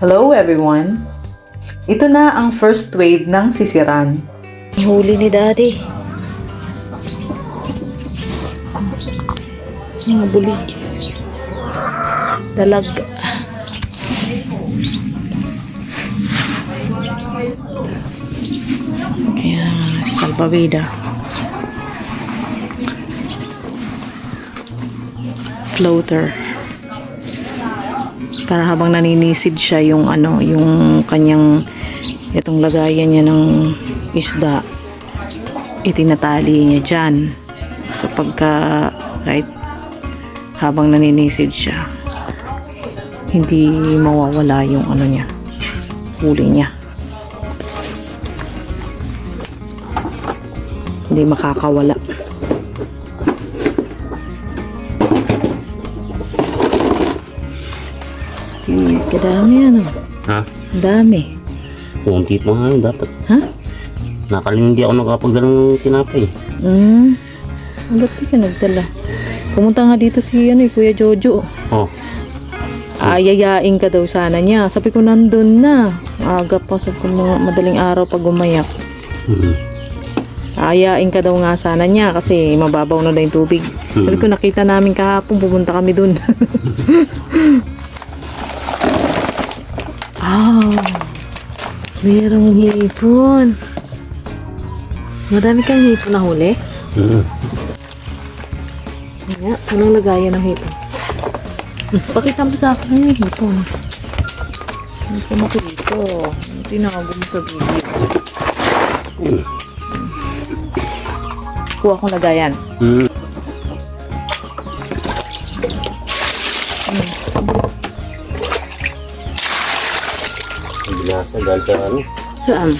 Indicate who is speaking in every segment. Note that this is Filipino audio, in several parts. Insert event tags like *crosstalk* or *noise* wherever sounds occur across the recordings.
Speaker 1: Hello everyone! Ito na ang first wave ng sisiran.
Speaker 2: Huli ni Daddy. Mga bulig. Dalag. Ayan, salbavida. Floater. Para habang naninisid siya yung ano, yung kanyang itong lagayan niya ng isda itinatali niya dyan. So pagka right habang naninisid siya hindi mawawala yung ano niya huli niya. Hindi makakawala Steve, kadami ano
Speaker 3: Ha?
Speaker 2: dami
Speaker 3: Kunti pa nga dapat.
Speaker 2: ha?
Speaker 3: Nakalim hindi ako nakapagdala ng tinapay.
Speaker 2: Hmm. Ba't di ka nagdala? Pumunta nga dito si ano, eh, Kuya Jojo.
Speaker 3: Oh,
Speaker 2: Ayayain ka daw sana niya. Sabi ko nandun na. Aga pa sa mga madaling araw pag umayak.
Speaker 3: mm.
Speaker 2: Ayayain ka daw nga sana niya kasi mababaw na daw yung tubig. Sabi ko nakita namin kahapon pupunta kami dun. *laughs* ah, merong hipon. Madami kang hipon na huli.
Speaker 3: Mm.
Speaker 2: Nga, anong lagayan ng hipon? Pakita mo sa akin yung hipon. Hindi ko makita. Tinago mo sa video. Kuha kong lagayan.
Speaker 3: Mm. Binasa dahil sa ano,
Speaker 2: Saan?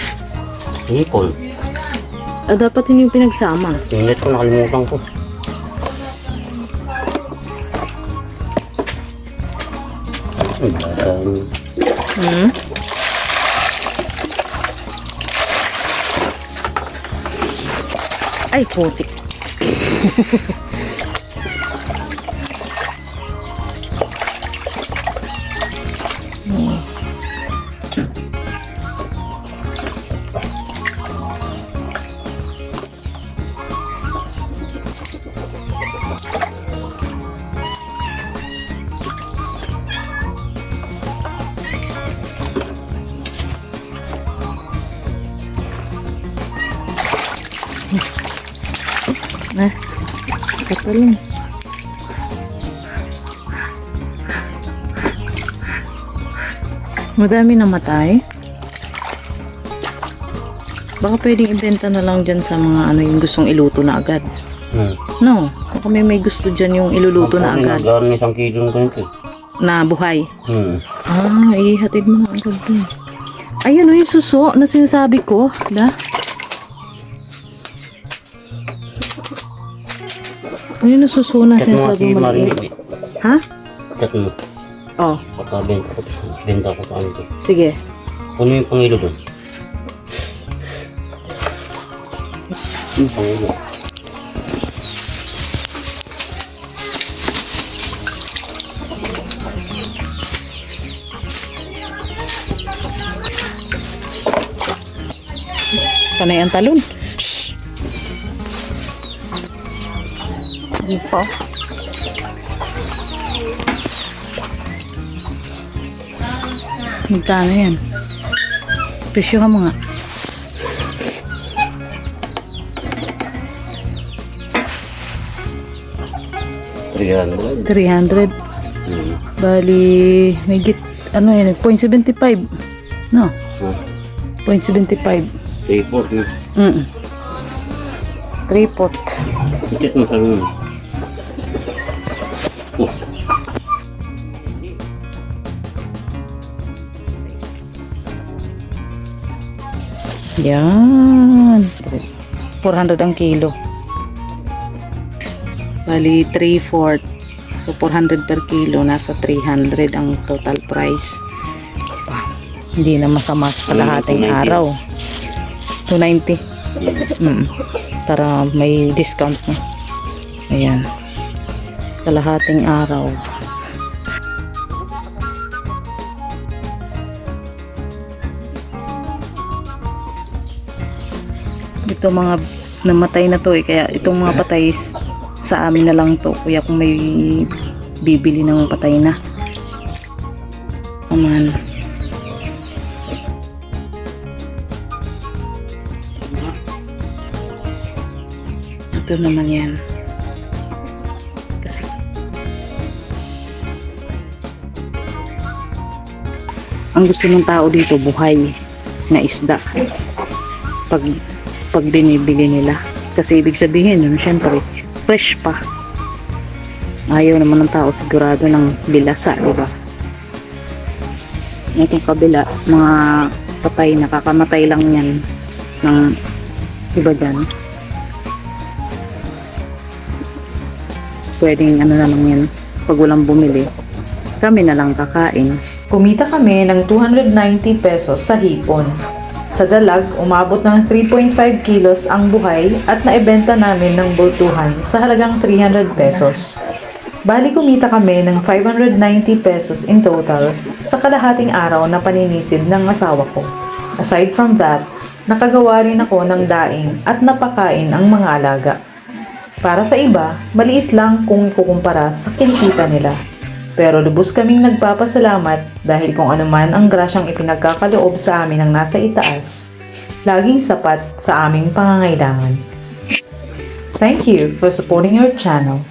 Speaker 3: hipon.
Speaker 2: Ah, dapat yun yung pinagsama.
Speaker 3: Tingnan ko, nakalimutan ko. Dahil
Speaker 2: Hmm? Ay, putik. *laughs* Ah, katalong. Madami namatay. Baka pwedeng ibenta na lang dyan sa mga ano yung gustong iluto na agad.
Speaker 3: Hmm.
Speaker 2: No, baka may may gusto dyan yung iluluto na agad.
Speaker 3: Nagkaroon ng isang kilo ng ganito. eh.
Speaker 2: Na buhay.
Speaker 3: Hmm.
Speaker 2: Ah, ihatid mo na agad dun. Ayun o yung suso na sinasabi ko. Da? Ayun yung suso na
Speaker 3: Kat mo nga
Speaker 2: sinasabi
Speaker 3: si
Speaker 2: mo maliit. Ha?
Speaker 3: Kat mo.
Speaker 2: Oh,
Speaker 3: Baka benta ko. Benta ko sa ano to.
Speaker 2: sige.
Speaker 3: Ano yung pangilo doon? Yung pangilo.
Speaker 2: Panay ang talon. Hindi pa. Magkano yan? Presyo ka mo nga.
Speaker 3: Triyan.
Speaker 2: 300.
Speaker 3: Hmm.
Speaker 2: Bali, may git, ano yan, 0.75. No,
Speaker 3: Hmm.
Speaker 2: 0.75.
Speaker 3: Report na.
Speaker 2: Mm. 3 pot.
Speaker 3: Ikit mo sa. Oh.
Speaker 2: Yan. 400 ang kilo. Bali, 3-4. So, 400 per kilo. Nasa 300 ang total price. Ah, Hindi na masama sa kalahating
Speaker 3: 290.
Speaker 2: araw. 290. Mm. Para may discount na. Ayan kalahating araw.
Speaker 4: Ito mga namatay na to eh, kaya itong mga patay sa amin na lang to kuya kung may bibili ng patay na. Aman. Ito naman yan. Ang gusto ng tao dito buhay na isda. Pag pag binibili nila. Kasi ibig sabihin yun syempre fresh pa. Ayaw naman ng tao sigurado ng bilasa di ba? Itong kabila mga patay nakakamatay lang yan ng iba dyan. Pwedeng ano na lang yan pag walang bumili kami na lang kakain
Speaker 2: Kumita kami ng 290 pesos sa hipon. Sa dalag, umabot ng 3.5 kilos ang buhay at naibenta namin ng bultuhan sa halagang 300 pesos. Bali kumita kami ng 590 pesos in total sa kalahating araw na paninisid ng asawa ko. Aside from that, nakagawa rin ako ng daing at napakain ang mga alaga. Para sa iba, maliit lang kung ikukumpara sa kinikita nila. Pero lubos kaming nagpapasalamat dahil kung ano man ang grasyang ipinagkakaloob sa amin ng nasa itaas, laging sapat sa aming pangangailangan. Thank you for supporting our channel.